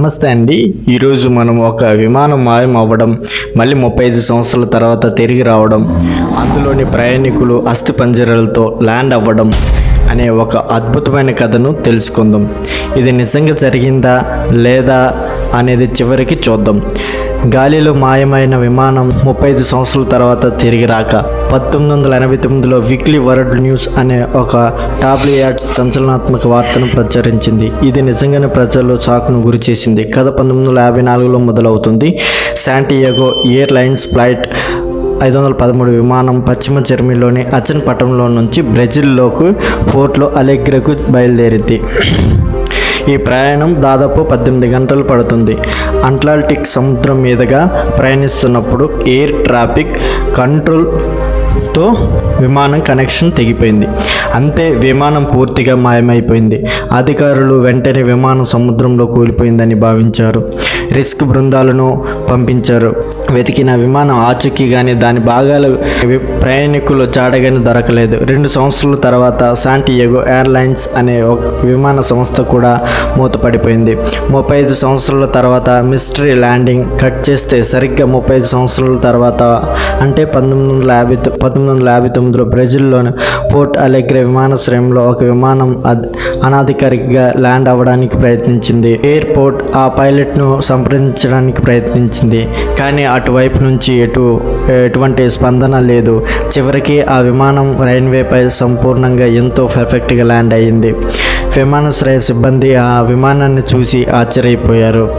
నమస్తే అండి. ఈరోజు మనం ఒక విమానం మాయం అవ్వడం మళ్ళీ ముప్పై ఐదు సంవత్సరాల తర్వాత తిరిగి రావడం అందులోని ప్రయాణికులు అస్థిపంజరాలతో ల్యాండ్ అవ్వడం అనే ఒక అద్భుతమైన కథను తెలుసుకుందాం. ఇది నిజంగా జరిగిందా లేదా అనేది చివరికి చూద్దాం. గాలిలో మాయమైన విమానం ముప్పై ఐదు సంవత్సరాల తర్వాత తిరిగి రాక పంతొమ్మిది వందల ఎనభై తొమ్మిదిలో వీక్లీ వరల్డ్ న్యూస్ అనే ఒక టాబ్లియాడ్ సంచలనాత్మక వార్తను ప్రచురించింది. ఇది నిజంగానే ప్రజల్లో షాక్ను గురి చేసింది కథ పంతొమ్మిది వందల యాభై నాలుగులో మొదలవుతుంది. శాంటియాగో ఎయిర్లైన్స్ ఫ్లైట్ ఐదు వందల పదమూడు విమానం పశ్చిమ జర్మనీలోని అచన్ పట్టణంలో నుంచి బ్రెజిల్లోకి పోర్ట్లో అలెగ్రకు బయలుదేరింది. ఈ ప్రయాణం దాదాపు పద్దెనిమిది గంటలు పడుతుంది. అట్లాంటిక్ సముద్రం మీదుగా ప్రయాణిస్తున్నప్పుడు ఎయిర్ ట్రాఫిక్ కంట్రోల్ lost. కంట్రోల్తో విమానం కనెక్షన్ తెగిపోయింది. అంతే విమానం పూర్తిగా మాయమైపోయింది. అధికారులు వెంటనే విమానం సముద్రంలో కూలిపోయిందని భావించారు. రిస్క్ బృందాలను పంపించారు. వెతికిన విమానం ఆచూకీ కానీ దాని భాగాలు ప్రయాణికులు చాడగానే దొరకలేదు. రెండు సంవత్సరాల తర్వాత శాంటియాగో ఎయిర్లైన్స్ అనే ఒక విమాన సంస్థ కూడా మూతపడిపోయింది. ముప్పై ఐదు సంవత్సరాల తర్వాత మిస్టరీ ల్యాండింగ్ కట్ చేస్తే సరిగ్గా ముప్పై ఐదు సంవత్సరాల తర్వాత అంటే పంతొమ్మిది వందల యాభై తొ- పంతొమ్మిది వందల యాభై తొమ్మిదిలో బ్రెజిల్లోని పోర్ట్ అలెగ్రే విమానాశ్రయంలో ఒక విమానం అనాధికారికంగా ల్యాండ్ అవ్వడానికి ప్రయత్నించింది. ఎయిర్పోర్ట్ ఆ పైలట్ను సంప్రదించడానికి ప్రయత్నించింది. కానీ అటువైపు నుంచి ఎటు ఎటువంటి స్పందన లేదు. చివరికి ఆ విమానం రైల్వేపై సంపూర్ణంగా ఎంతో పర్ఫెక్ట్గా ల్యాండ్ అయ్యింది. విమానాశ్రయ సిబ్బంది ఆ విమానాన్ని చూసి ఆశ్చర్యపోయారు.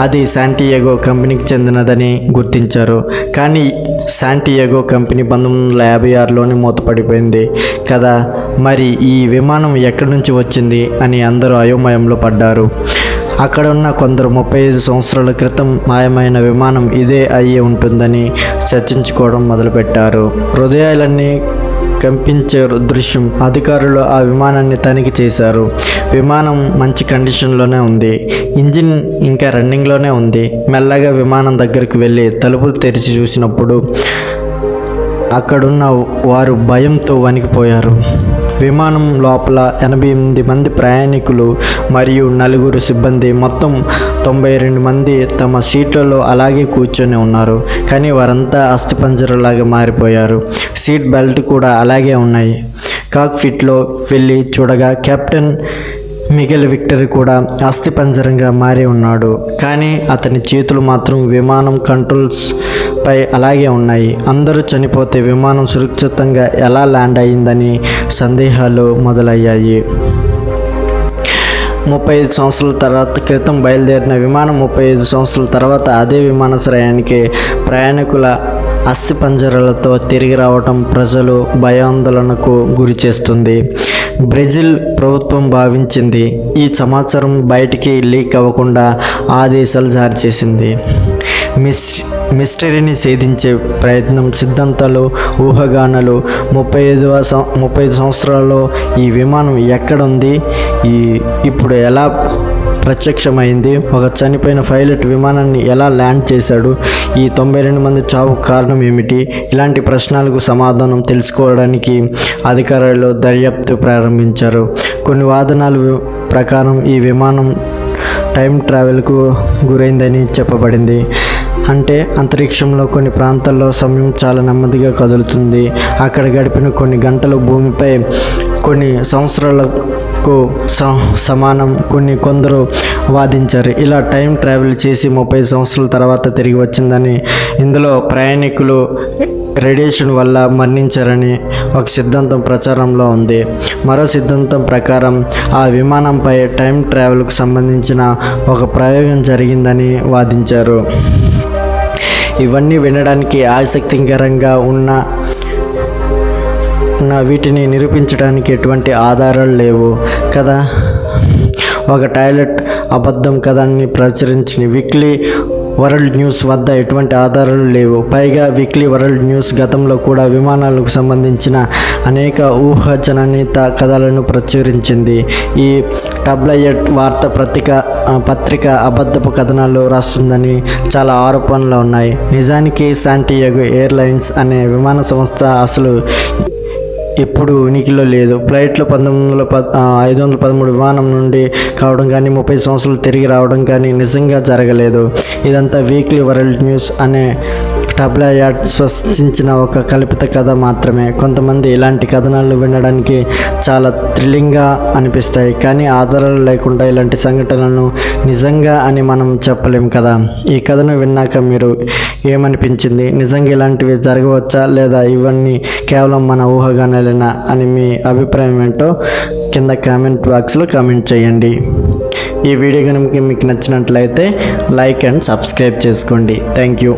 అది శాంటియాగో కంపెనీకి చెందినదని గుర్తించారు. కానీ శాంటియాగో కంపెనీ పంతొమ్మిది వందల యాభై ఆరులోనే మూతపడిపోయింది కదా? మరి ఈ విమానం ఎక్కడి నుంచి వచ్చింది అని అందరూ అయోమయంలో పడ్డారు. అక్కడ ఉన్న కొందరు ముప్పై ఐదు సంవత్సరాల క్రితం మాయమైన విమానం ఇదే అయ్యి ఉంటుందని చర్చించుకోవడం మొదలుపెట్టారు. హృదయాలన్నీ కంపించే దృశ్యం. అధికారులు ఆ విమానాన్ని తనిఖీ చేశారు. విమానం మంచి కండిషన్లోనే ఉంది. ఇంజిన్ ఇంకా రన్నింగ్లోనే ఉంది. మెల్లగా విమానం దగ్గరికి వెళ్ళి తలుపులు తెరిచి చూసినప్పుడు అక్కడున్న వారు భయంతో వణికిపోయారు. విమానం లోపల ఎనభై ఎనిమిది మంది ప్రయాణికులు మరియు నలుగురు సిబ్బంది మొత్తం తొంభై రెండు మంది తమ సీట్లలో అలాగే కూర్చొని ఉన్నారు. కానీ వారంతా అస్థిపంజరలాగా మారిపోయారు. సీట్ బెల్ట్ కూడా అలాగే ఉన్నాయి. కాక్ఫిట్లో వెళ్ళి చూడగా కెప్టెన్ మిగిల్ విక్టర్ కూడా అస్థిపంజరంగా మారి ఉన్నాడు. కానీ అతని చేతులు మాత్రం విమానం కంట్రోల్స్ పై అలాగే ఉన్నాయి. అందరూ చనిపోతే విమానం సురక్షితంగా ఎలా ల్యాండ్ అయ్యిందని సందేహాలు మొదలయ్యాయి. ముప్పై ఐదు సంవత్సరాల తర్వాత క్రితం బయలుదేరిన విమానం ముప్పై ఐదు సంవత్సరాల తర్వాత అదే విమానాశ్రయానికి ప్రయాణికుల అస్థిపంజరాలతో తిరిగి రావటం ప్రజలు భయాందోళనకు గురి చేస్తుంది. బ్రెజిల్ ప్రభుత్వం భావించింది ఈ సమాచారం బయటికి లీక్ అవ్వకుండా ఆదేశాలు జారీ చేసింది. మిస్ మిస్టరీని సేధించే ప్రయత్నం సిద్ధాంతాలు ఊహగానాలు. ముప్పై ఐదవ ముప్పై ఐదు సంవత్సరాల్లో ఈ విమానం ఎక్కడ ఉంది ఈ ఇప్పుడు ఎలా ప్రత్యక్షమైంది? ఒక చనిపోయిన పైలట్ విమానాన్ని ఎలా ల్యాండ్ చేశాడు? ఈ తొంభై రెండు మంది చావు కారణం ఏమిటి? ఇలాంటి ప్రశ్నలకు సమాధానం తెలుసుకోవడానికి అధికారులు దర్యాప్తు ప్రారంభించారు. కొన్ని వాదనాల ప్రకారం ఈ విమానం టైం ట్రావెల్కు గురైందని చెప్పబడింది. అంటే అంతరిక్షంలో కొన్ని ప్రాంతాల్లో సమయం చాలా నెమ్మదిగా కదులుతుంది. అక్కడ గడిపిన కొన్ని గంటలు భూమిపై కొన్ని సంవత్సరాలకు స- సమానం కొన్ని కొందరు వాదించారు. ఇలా టైం ట్రావెల్ చేసి ముప్పై సంవత్సరాల తర్వాత తిరిగి వచ్చిందని ఇందులో ప్రయాణికులు రేడియేషన్ వల్ల మరణించారని ఒక సిద్ధాంతం ప్రచారంలో ఉంది. మరో సిద్ధాంతం ప్రకారం ఆ విమానంపై టైం ట్రావెల్కు సంబంధించిన ఒక ప్రయోగం జరిగిందని వాదించారు. ఇవన్నీ వినడానికి ఆసక్తికరంగా ఉన్న నా వీటిని నిరూపించడానికి ఎటువంటి ఆధారాలు లేవు కదా? ఒక టాయిలెట్ అబద్ధం కథని ప్రచురించిన వీక్లీ వరల్డ్ న్యూస్ వద్ద ఎటువంటి ఆధారాలు లేవు. పైగా వీక్లీ వరల్డ్ న్యూస్ గతంలో కూడా విమానాలకు సంబంధించిన అనేక ఊహజననీత కథలను ప్రచురించింది. ఈ టబ్లయట్ వార్త పత్రిక పత్రిక అబద్ధపు కథనాలు రాస్తుందని చాలా ఆరోపణలు ఉన్నాయి. నిజానికి శాంటియాగో ఎయిర్లైన్స్ అనే విమాన సంస్థ అసలు ఎప్పుడు ఉనికిలో లేదు. ఫ్లైట్లో పంతొమ్మిది వందల ప ఐదు వందల పదమూడు విమానం నుండి కావడం కానీ ముప్పై సంవత్సరాలు తిరిగి రావడం కానీ నిజంగా జరగలేదు. ఇదంతా వీక్లీ వరల్డ్ న్యూస్ అనే టబ్లా యాడ్ ఒక కల్పిత కథ మాత్రమే. కొంతమంది ఇలాంటి కథనాలు వినడానికి చాలా థ్రిల్లింగ్గా అనిపిస్తాయి కానీ ఆధారాలు లేకుండా ఇలాంటి సంఘటనలను నిజంగా అని మనం చెప్పలేం కదా. ఈ కథను విన్నాక మీరు ఏమనిపించింది? నిజంగా ఇలాంటివి జరగవచ్చా? లేదా ఇవన్నీ కేవలం మన ఊహగానేలేనా అని మీ అభిప్రాయం ఏంటో కింద కామెంట్ బాక్స్లో కామెంట్ చేయండి. ఈ వీడియో కనుక మీకు నచ్చినట్లయితే లైక్ అండ్ సబ్స్క్రైబ్ చేసుకోండి. Thank you.